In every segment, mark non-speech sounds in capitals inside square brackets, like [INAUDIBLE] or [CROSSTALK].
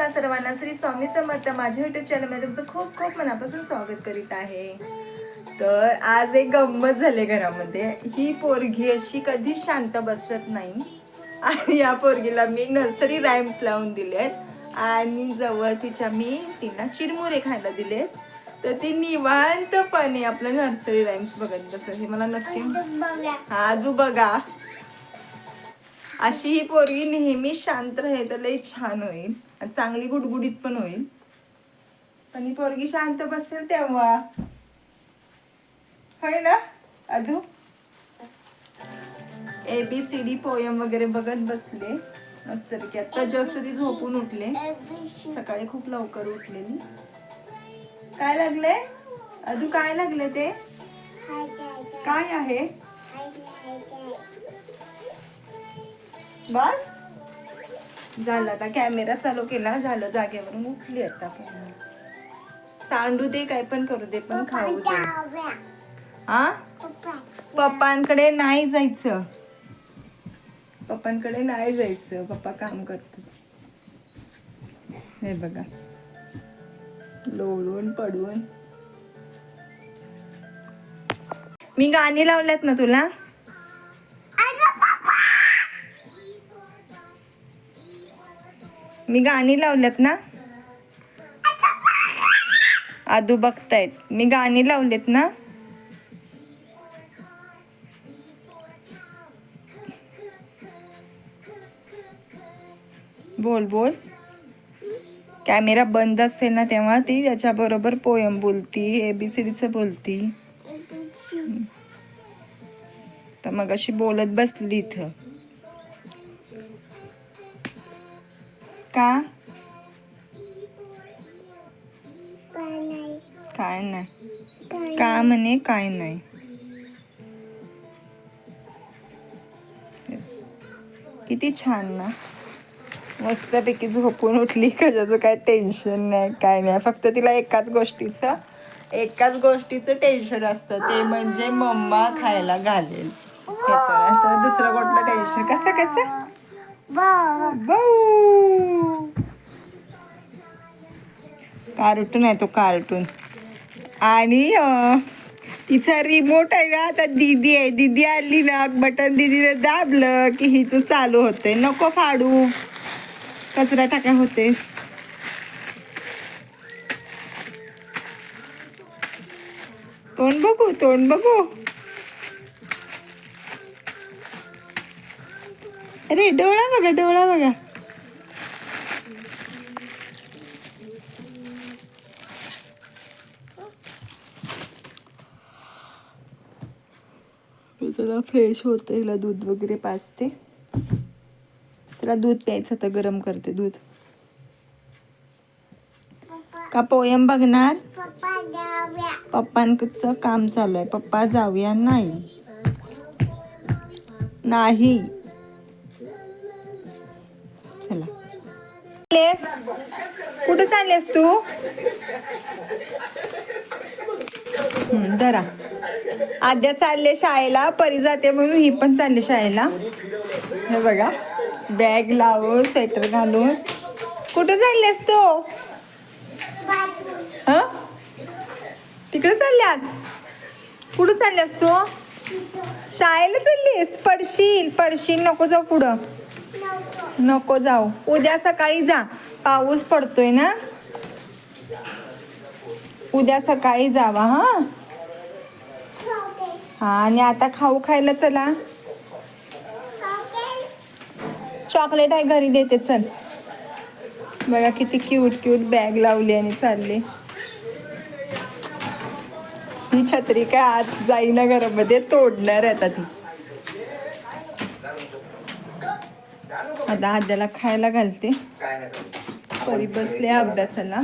नमस्कार सर्वांना. श्री स्वामी समर्थ माझ्या युट्यूब चॅनलमध्ये तुमचं खूप खूप मनापासून स्वागत करीत आहे. तर आज एक गंमत झाली घरामध्ये. ही पोरगी अशी कधी शांत बसत नाही. आणि या पोरगीला मी नर्सरी राईम्स लावून दिलेत. आणि जवळ तिच्या मी तिला चिरमुरे खायला दिलेत. तर ती निवांतपणे आपलं नर्सरी राईम्स बघत बसत. हे मला नक्की हा तू बघा. अशी ही पोरगी नेहमी शांत राहील तर लई छान होईल. आणि चांगली गुडगुडीत पण होईल. पण ही पोरगी शांत बसेल तेव्हा. होय ना अधू? A B C D poem वगैरे बघत बसले. मस्त की आता जस्ट ती झोपून उठले. सकाळी खूप लवकर उठलेली काय लागले अधू काय लागले ते? काय आहे? बस. झालं आता कॅमेरा चालू केला झालं जागेवरून उठली आता. सांडू दे काय पण करू दे पण खाऊ दे. हा पप्पांकडे नाही जायचं. पप्पांकडे नाही जायचं. पप्पा काम करतात. हे बघा. लोळून पडून. मी गाणी लावल्यात ना तुला? मी गाणी लावल्यात ना? आदू बघतायत. मी गाणी लावलेत ना? बोल बोल. कॅमेरा बंद असेल ना तेव्हा ती त्याच्याबरोबर पोयम बोलती एबीसीडीचं बोलती. तर मग अशी बोलत बसली इथं. का? काय नाही. का म्हणे काय नाही. किती छान ना. मस्तपैकी झोपून उठली. कशाचं काय टेन्शन नाही काय नाही. फक्त तिला एकाच गोष्टीचं एकाच गोष्टीचं टेन्शन असतं. ते म्हणजे मम्मा खायला घालेल. दुसरं कुठलं टेन्शन कसं कसं? बाऊ कार्टून आहे तो कार्टून. आणि तिचा रिमोट आहे ना आता दीदी आहे. दीदी आली ना बटन दिदीने दाबलं की हिचं चालू होते नको फाडू. कचरा टाका होते. तोंड बघू तोंड बघू. अरे डोळा बघा डोळा बघा. जरा फ्रेश होते. हिला दूध वगैरे पाजते. त्याला दूध प्यायचं तर गरम करते दूध. का पोयम बघणार? पप्पांचं काम चालू आहे. पप्पा जाऊया नाही. नाही. चला? कुठं चाललेस तू? धरा. आद्या चालले शाळेला परी जाते म्हणून ही पण चालली शाळेला. हे बघा बॅग लावून स्वेटर घालून. कुठं चाललेस तू? हं? तिकडे चालल्यास? कुठं चालल्यास तू? शाळेला चाललीस? पडशील पडशील नको जाऊ पुढं. नको जाऊ. उद्या सकाळी जा. पाऊस पडतोय ना? उद्या सकाळी जावा हा? हा आणि आता खाऊ खायला चला. चॉकलेट आहे घरी देते चल. बघा किती क्यूट क्यूट बॅग लावली आणि चालले. ही छत्री काय आत जाईना घरामध्ये तोडणार आहे आता ती. आता आद्याला खायला घालते. परी बसले अभ्यासाला.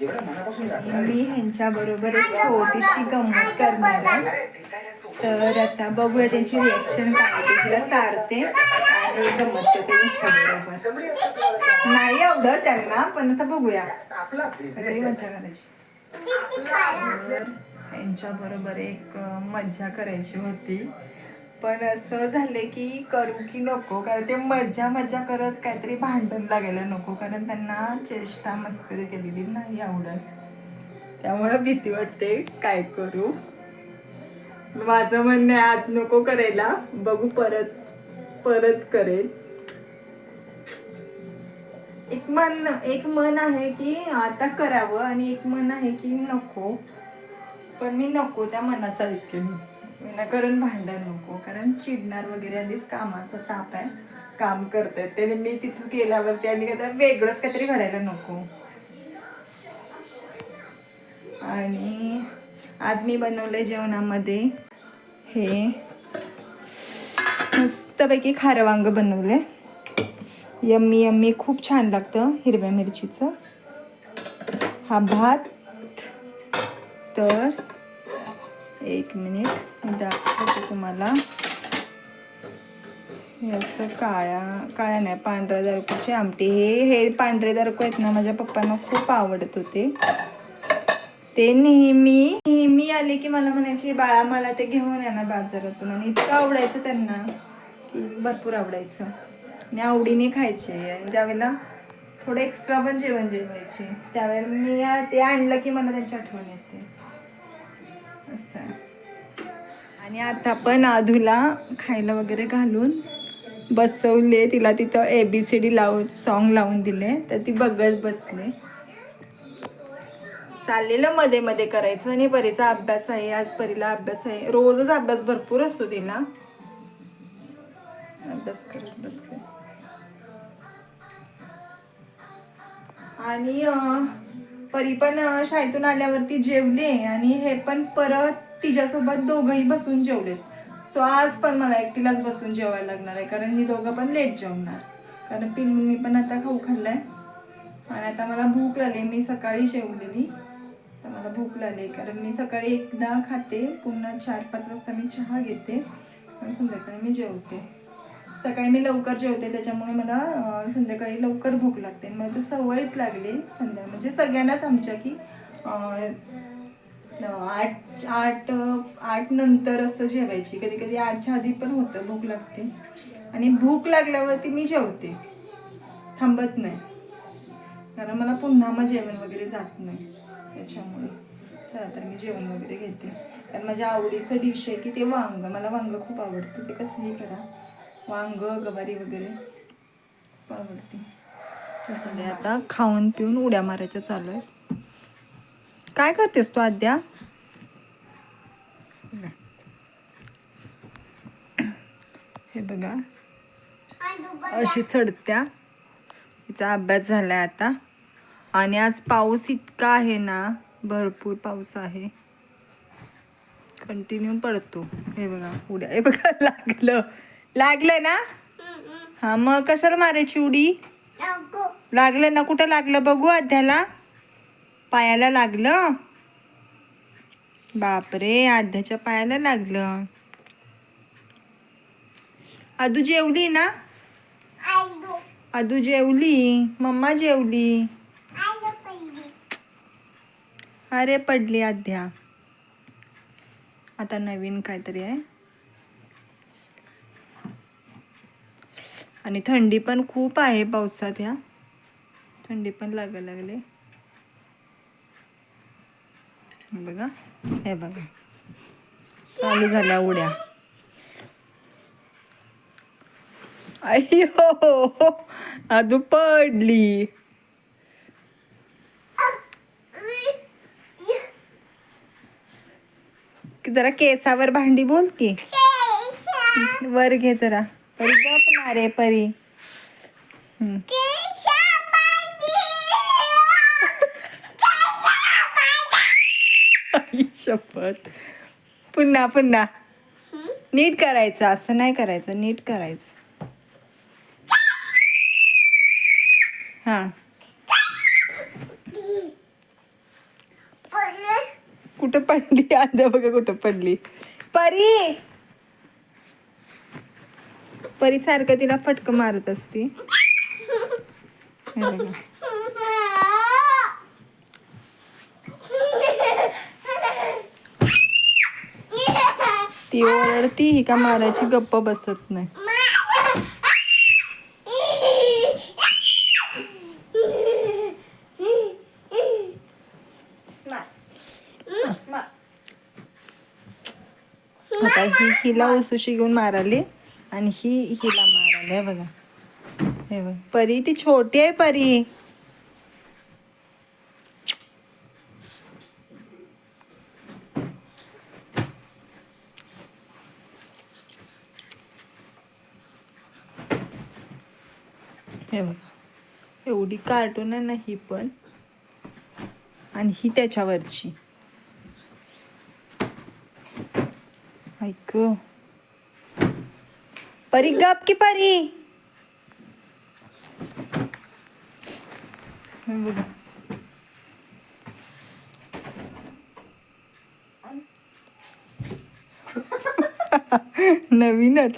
मी ह्यांच्या बरोबर एक छोटीशी गंमत करणार. आहे तर आता बघूया त्यांची रिएक्शन काय. तिला चारते आणि गंमत करते त्यांच्याबरोबर नाही आवडत त्यांना पण आता बघूया. मजा करायची. यांच्या बरोबर एक अं, मज्जा करायची होती. पण असं झालं की करू की नको कारण ते मजा मजा करत काहीतरी भांडण लागायला नको कारण त्यांना चेष्टा मस्करी केलेली नाही आवडत. त्यामुळं भीती वाटते काय करू? माझं म्हणणं आहे आज नको करायला बघू परत परत करेल. एक मन एक मन आहे की आता करावं आणि एक मन आहे की नको. पण मी नको त्या मनाचा ऐकते विनाकारण भांडण नको कारण चिडणार वगैरे आधीच कामाचा ताप आहे. काम करतायत त्याने मी तिथं गेल्यावरती आणि काय वेगळंच काहीतरी घडायला नको. आणि आज मी बनवलंय जेवणामध्ये हे मस्तपैकी खारं वांग बनवले यम्मी यम्मी खूप छान लागतं हिरव्या मिरचीचं. हा भात. तर एक मिनिट मी दाखवते तुम्हाला. हे असं काळ्या काळ्या नाही पांढऱ्या दारकूचे आमटी. हे हे पांढरे दारकू आहेत ना माझ्या पप्पांना खूप आवडत होते. ते नेहमी नेहमी आले की मला म्हणायचे बाळा मला ते घेऊन या ना बाजारातून. आणि इतकं आवडायचं त्यांना की भरपूर आवडायचं. आणि आवडीने खायचे. आणि त्यावेळेला थोडं एक्स्ट्रा पण जेवण जेवायचे. त्यावेळेला मी ते आणलं की मला त्यांची आठवण येते. असं. आहे. आणि आता पण आधूला खायला वगैरे घालून बसवले. तिला तिथं ए बी सी डी लावून सॉन्ग लावून दिले. तर ती बघत बसले. चाललेलं मध्ये मध्ये करायचं आणि परीचा अभ्यास आहे. आज परीला अभ्यास आहे. रोजच अभ्यास भरपूर असतो तिला. अभ्यास करत बसले. आणि परी पण शाळेतून आल्यावरती जेवले आणि हे पण परत तिच्यासोबत दोघंही बसून जेवलेत. सो आज पण मला एकटीलाच बसून जेवायला लागणार आहे कारण मी दोघं पण लेट जेवणार. कारण पिल्लूंनी पण आता खाऊ खाल्लाय. आणि आता मला भूक लागली मी सकाळी जेवलेली. तर मला भूक लागली कारण मी सकाळी एकदा खाते पुन्हा चार पाच वाजता मी चहा घेते आणि संध्याकाळी मी जेवते. सकाळी मी लवकर जेवते त्याच्यामुळे मला संध्याकाळी लवकर भूक लागते. आणि मला तर सवयच लागली संध्या म्हणजे सगळ्यांनाच आमच्या की आठ आठ आठ नंतर असं जेवायची. कधी कधी आठच्या आधी पण होतं भूक लागते. आणि भूक लागल्यावरती मी जेवते. थांबत नाही. कारण मला पुन्हा मग जेवण वगैरे जात नाही. त्याच्यामुळे. चला तर मी जेवण वगैरे घेते. कारण माझ्या आवडीचं डिश आहे की ते वांग. मला वांग खूप आवडतं. ते कसंही करा. वांग गवारी वगैरे. आवडते आता खाऊन पिऊन उड्या मारायच्या चालू आहे काय करतेस तू आद्या? हे बघा. अशी चढत्या. तिचा अभ्यास झालाय आता. आणि आज पाऊस इतका आहे ना भरपूर पाऊस आहे. कंटिन्यू पडतो हे बघा उड्या. हे बघा लागलं. लागलं ना? हा मग कशाला मारायची उडी? लागलं ना? कुठं लागलं? बघू अध्याला पायाला लागलं? बापरे आध्याच्या पायाला लागलं. आदू जेवली ना? आदू जेवली. मम्मा जेवली. अरे पडली अध्या आता नवीन काहीतरी आहे. आणि थंडी पण खूप आहे पावसात ह्या. थंडी पण लागायला लागले. बघा हे बघा. चालू झाल्या उड्या. अय्यो हो, हो, हो. आदू पडली. जरा केसावर भांडी बोल की. वर घे जरा. अरे परी. हम्म. आई शपथ. पुन्हा पुन्हा. नीट करायचं असं नाही करायचं नीट करायचं. हा. कुठं पडली? आता बघा कुठं पडली. परी! परी सारखं तिला फटक मारत असते. ती ओरडती ही का मारायची गप्प बसत नाही. आता ही हिला उसुशी घेऊन माराली आणि ही हिला मारायला बघा. हे बघ. परी ती छोटी आहे परी. हे बघा. एवढी कार्टून आहे ना ही पण. आणि ही त्याच्यावरची. ऐक परी गप की परी? बघा. नवीनच.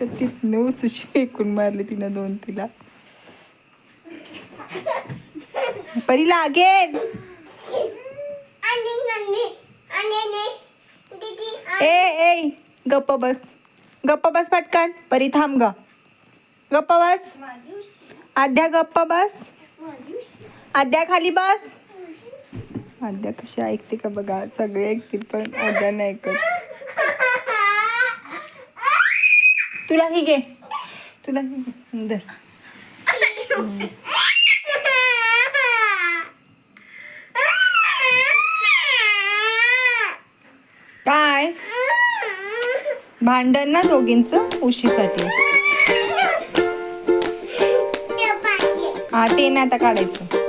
तर तिथनं सुशी फेकून मारली तिनं दोन तिला. परी लागेल. ए ए. गप्प बस. गप्प बस पटकन. परी थांब ग. गप्प बस. आद्या गप्प बस. आद्या खाली बस. आद्या कशी ऐकते का बघा? सगळे ऐकतील पण आद्या नाही ऐकत. तुला ही घे. तुला ही घे. धर. [LAUGHS] भांडण ना दोघींचं उशीसाठी. हा ते नाही आता काढायचं.